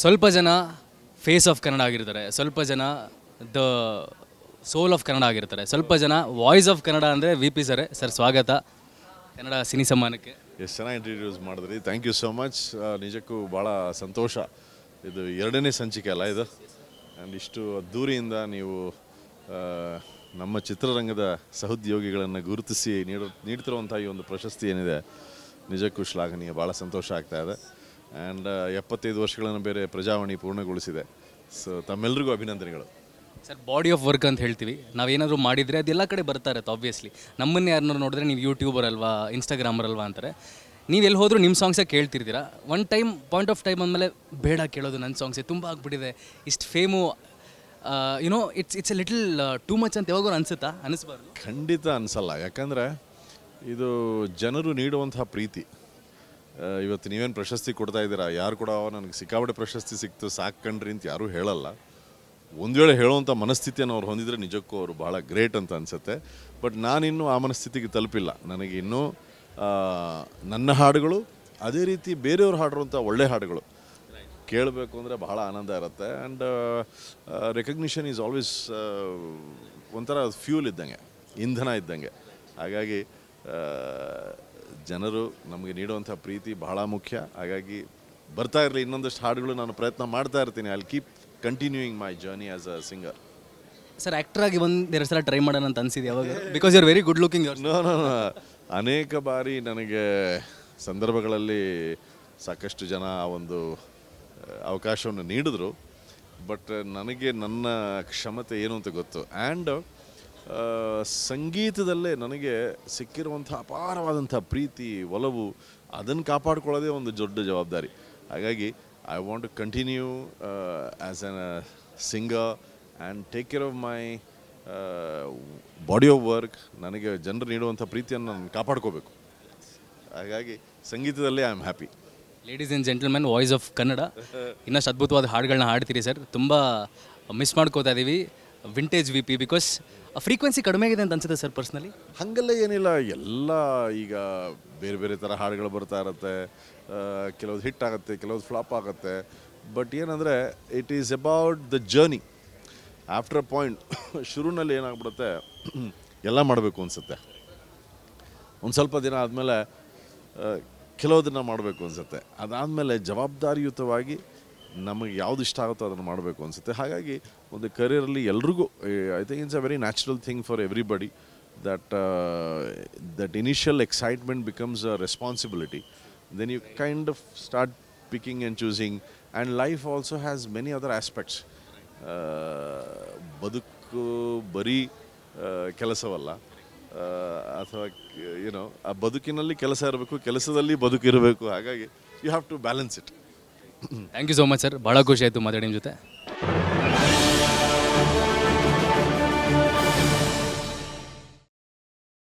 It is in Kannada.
ಸ್ವಲ್ಪ ಜನ ಫೇಸ್ ಆಫ್ ಕನ್ನಡ ಆಗಿರ್ತಾರೆ, ಸ್ವಲ್ಪ ಜನ ದ ಸೋಲ್ ಆಫ್ ಕನ್ನಡ ಆಗಿರ್ತಾರೆ, ಸ್ವಲ್ಪ ಜನ ವಾಯ್ಸ್ ಆಫ್ ಕನ್ನಡ ಅಂದರೆ ವಿ ಪಿ ಸರ್ ಸರ್ ಸ್ವಾಗತ ಕನ್ನಡ ಸಿನಿ ಸಮ್ಮಾನಕ್ಕೆ. ಎಷ್ಟು ಚೆನ್ನಾಗಿ ಇಂಟ್ರಡ್ಯೂಸ್ ಮಾಡಿದ್ರಿ. ಥ್ಯಾಂಕ್ ಯು ಸೋ ಮಚ್ ನಿಜಕ್ಕೂ ಭಾಳ ಸಂತೋಷ. ಇದು ಎರಡನೇ ಸಂಚಿಕೆ ಅಲ್ಲ ಇದು? ಆ್ಯಂಡ್ ಇಷ್ಟು ಅದ್ದೂರಿಯಿಂದ ನೀವು ನಮ್ಮ ಚಿತ್ರರಂಗದ ಸಹೋದ್ಯೋಗಿಗಳನ್ನು ಗುರುತಿಸಿ ನೀಡ ನೀಡ್ತಿರುವಂಥ ಈ ಒಂದು ಪ್ರಶಸ್ತಿ ಏನಿದೆ, ನಿಜಕ್ಕೂ ಶ್ಲಾಘನೀಯ ಭಾಳ ಸಂತೋಷ ಆಗ್ತಾ ಇದೆ. ಆ್ಯಂಡ್ ಎಪ್ಪತ್ತೈದು ವರ್ಷಗಳನ್ನು ಬೇರೆ ಪ್ರಜಾವಾಣಿ ಪೂರ್ಣಗೊಳಿಸಿದೆ. ಸೊ ತಮ್ಮೆಲ್ಲರಿಗೂ ಅಭಿನಂದನೆಗಳು. ಸರ್ ಬಾಡಿ ಆಫ್ ವರ್ಕ್ ಅಂತ ಹೇಳ್ತೀವಿ. ನಾವೇನಾದರೂ ಮಾಡಿದರೆ ಅದೆಲ್ಲ ಕಡೆ ಬರ್ತಾ ಇರುತ್ತೆ ಆಬ್ವಿಯಸ್ಲಿ ನಮ್ಮನ್ನ ಯಾರನ್ನಾರು ನೋಡಿದ್ರೆ ನೀವು ಯೂಟ್ಯೂಬರ್ ಅಲ್ವಾ ಇನ್ಸ್ಟಾಗ್ರಾಮರ್ ಅಲ್ವಾ ಅಂತಾರೆ. ನೀವು ಎಲ್ಲಿ ಹೋದರೂ ನಿಮ್ಮ ಸಾಂಗ್ಸೇ ಕೇಳ್ತಿರ್ತೀರ. One time point of time ಅಂದಮೇಲೆ ಬೇಡ ಕೇಳೋದು ನನ್ನ ಸಾಂಗ್ಸೇ ತುಂಬ ಆಗ್ಬಿಟ್ಟಿದೆ. ಇಷ್ಟು fame you know it's it's a little too much ಅಂತ ಯಾವಾಗೂ ಅನಿಸುತ್ತಾ? ಅನಿಸ್ಬಾರ್ದು? ಖಂಡಿತ ಅನಿಸಲ್ಲ. ಯಾಕಂದರೆ ಇದು ಜನರು ನೀಡುವಂತಹ ಪ್ರೀತಿ. ಇವತ್ತು ನೀವೇನು ಪ್ರಶಸ್ತಿ ಕೊಡ್ತಾ ಇದ್ದೀರಾ? ಯಾರು ಕೂಡ ನನಗೆ ಸಿಕ್ಕಾಪಟ್ಟೆ ಪ್ರಶಸ್ತಿ ಸಿಕ್ತು ಸಾಕಣ್ರಿ ಕಣ್ರಿ ಅಂತ ಯಾರೂ ಹೇಳಲ್ಲ. ಒಂದು ವೇಳೆ ಹೇಳುವಂಥ ಮನಸ್ಥಿತಿಯನ್ನು ಅವ್ರು ಹೊಂದಿದರೆ ನಿಜಕ್ಕೂ ಅವರು ಭಾಳ ಗ್ರೇಟ್ ಅಂತ ಅನಿಸುತ್ತೆ. ಬಟ್ ನಾನಿನ್ನೂ ಆ ಮನಸ್ಥಿತಿಗೆ ತಲುಪಿಲ್ಲ. ನನಗೆ ಇನ್ನೂ ಆ, ನನ್ನ ಹಾಡುಗಳು ಅದೇ ರೀತಿ ಬೇರೆಯವ್ರು ಹಾಡಿರುವಂಥ ಒಳ್ಳೆ ಹಾಡುಗಳು ಕೇಳಬೇಕು ಅಂದರೆ ಬಹಳ ಆನಂದ ಇರುತ್ತೆ. ಆ್ಯಂಡ್ ರೆಕಗ್ನಿಷನ್ ಈಸ್ ಆಲ್ವೇಸ್ ಒಂಥರ ಫ್ಯೂಲ್ ಇದ್ದಂಗೆ ಇಂಧನ ಇದ್ದಂಗೆ. ಹಾಗಾಗಿ ಜನರು ನಮಗೆ ನೀಡುವಂಥ ಪ್ರೀತಿ ಬಹಳ ಮುಖ್ಯ. ಹಾಗಾಗಿ ಬರ್ತಾ ಇರಲಿ ಇನ್ನೊಂದಷ್ಟು ಹಾಡುಗಳು ನಾನು ಪ್ರಯತ್ನ ಮಾಡ್ತಾ ಇರ್ತೀನಿ. I keep continuing my journey as a singer sir actor ಆಗಿ ಒಂದು ಎರಡು ಸಲ ಟ್ರೈ ಮಾಡೋಣ ಅಂತ ಅನಿಸಿದೆ ಯಾವಾಗ? Because you are very good looking no. ಅನೇಕ ಬಾರಿ ನನಗೆ ಸಂದರ್ಭಗಳಲ್ಲಿ ಸಾಕಷ್ಟು ಜನ ಆ ಒಂದು ಅವಕಾಶವನ್ನು ನೀಡಿದ್ರು. ಬಟ್ ನನಗೆ ನನ್ನ ಕ್ಷಮತೆ ಏನು ಅಂತ ಗೊತ್ತು. ಆ್ಯಂಡ್ ಸಂಗೀತದಲ್ಲೇ ನನಗೆ ಸಿಕ್ಕಿರುವಂಥ ಅಪಾರವಾದಂಥ ಪ್ರೀತಿ ಒಲವು ಅದನ್ನು ಕಾಪಾಡ್ಕೊಳ್ಳೋದೇ ಒಂದು ದೊಡ್ಡ ಜವಾಬ್ದಾರಿ. ಹಾಗಾಗಿ I want to continue as an singer and take care of my body of work ನನಗೆ ಜನರು ನೀಡುವಂಥ ಪ್ರೀತಿಯನ್ನು ನಾನು ಕಾಪಾಡ್ಕೋಬೇಕು. ಹಾಗಾಗಿ ಸಂಗೀತದಲ್ಲೇ I am happy ladies and gentlemen voice of Kannada ಇನ್ನಷ್ಟು ಅದ್ಭುತವಾದ ಹಾಡುಗಳನ್ನ ಹಾಡ್ತೀರಿ ಸರ್. ತುಂಬ ಮಿಸ್ ಮಾಡ್ಕೋತಾ ಇದ್ದೀವಿ vintage V P because frequency ಕಡಿಮೆ ಆಗಿದೆ ಅಂತ ಅನ್ಸುತ್ತೆ ಸರ್ ಪರ್ಸ್ನಲಿ ಹಾಗೆಲ್ಲ ಏನಿಲ್ಲ. ಎಲ್ಲ ಈಗ ಬೇರೆ ಬೇರೆ ಥರ ಹಾಡುಗಳು ಬರ್ತಾ ಇರುತ್ತೆ. ಕೆಲವ್ದು ಹಿಟ್ ಆಗುತ್ತೆ, ಕೆಲವ್ದು ಫ್ಲಾಪ್ ಆಗುತ್ತೆ. ಬಟ್ ಏನಂದರೆ it is about the journey after a point ಶುರುನಲ್ಲಿ ಏನಾಗ್ಬಿಡುತ್ತೆ? ಎಲ್ಲ ಮಾಡಬೇಕು ಅನಿಸುತ್ತೆ. ಒಂದು ಸ್ವಲ್ಪ ದಿನ ಆದಮೇಲೆ ಕೆಲವುದನ್ನು ಮಾಡಬೇಕು ಅನಿಸುತ್ತೆ. ಅದಾದಮೇಲೆ ಜವಾಬ್ದಾರಿಯುತವಾಗಿ ನಮಗೆ ಯಾವ್ದು ಇಷ್ಟ ಆಗುತ್ತೋ ಅದನ್ನು ಮಾಡಬೇಕು ಅನಿಸುತ್ತೆ. ಹಾಗಾಗಿ ಒಂದು ಕರಿಯರಲ್ಲಿ ಎಲ್ರಿಗೂ I think it's a very natural thing for everybody that that initial excitement becomes a responsibility then you kind of start picking and choosing and life also has many other aspects ಬದುಕು ಬರೀ ಆ, ಕೆಲಸವಲ್ಲ. ಆ, ಅಥವಾ ಏನೋ ಆ ಬದುಕಿನಲ್ಲಿ ಕೆಲಸ ಇರಬೇಕು ಕೆಲಸದಲ್ಲಿ ಬದುಕಿರಬೇಕು. ಹಾಗಾಗಿ you have to balance it thank you so much sir ಭಾಳ ಖುಷಿ ಆಯಿತು ಮಾತಾಡಿ ನಿಮ್ಮ ಜೊತೆ.